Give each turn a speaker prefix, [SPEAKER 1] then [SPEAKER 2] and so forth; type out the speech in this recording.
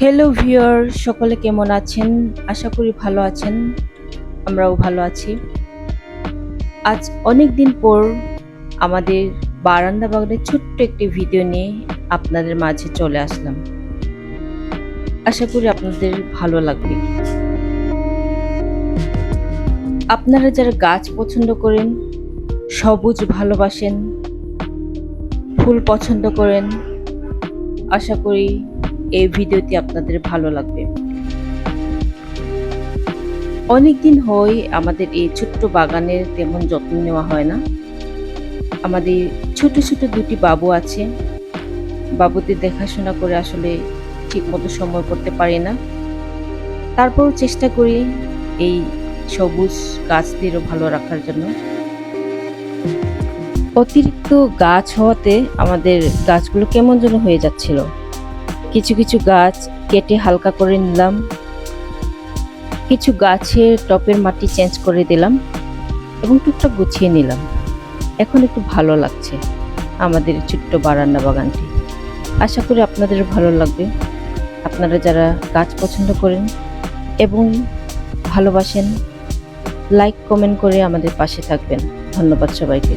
[SPEAKER 1] Hello viewer সকলে কেমন আছেন? আশা করি ভালো আছেন। আমরাও ভালো আছি। আজ অনেক দিন পর আমাদের বারান্দা বাগানের ছোট্ট একটি ভিডিও নিয়ে আপনাদের মাঝে চলে আসলাম। আশা করি আপনাদের ভালো লাগবে। আপনারা যারা গাছ পছন্দ করেন, সবুজ ভালোবাসেন, ফুল পছন্দ করেন, আশা করি এই ভিডিওটি আপনাদের ভালো লাগবে। অনেক দিন হয় আমাদের এই ছোট্ট বাগানের তেমন যত্ন নেওয়া হয় না। আমাদের ছোট ছোট দুটি বাবু আছে। বাবুদের দেখাশোনা করে আসলে ঠিকমতো সময় করতে পারি না। তারপর চেষ্টা করি এই সবুজ গাছদেরও ভালো রাখার জন্য। অতিরিক্ত গাছ হওয়াতে আমাদের গাছগুলো কেমন যেন হয়ে যাচ্ছিল। কিছু কিছু গাছ কেটে হালকা করে নিলাম। কিছু গাছের টপের মাটি চেঞ্জ করে দিলাম এবং টুকটাক গুছিয়ে নিলাম। এখন একটু ভালো লাগছে আমাদের ছোট্ট বারান্দা বাগানটি। আশা করি আপনাদের ভালো লাগবে। আপনারা যারা গাছ পছন্দ করেন এবং ভালোবাসেন লাইক কমেন্ট করে আমাদের পাশে থাকবেন। ধন্যবাদ সবাইকে।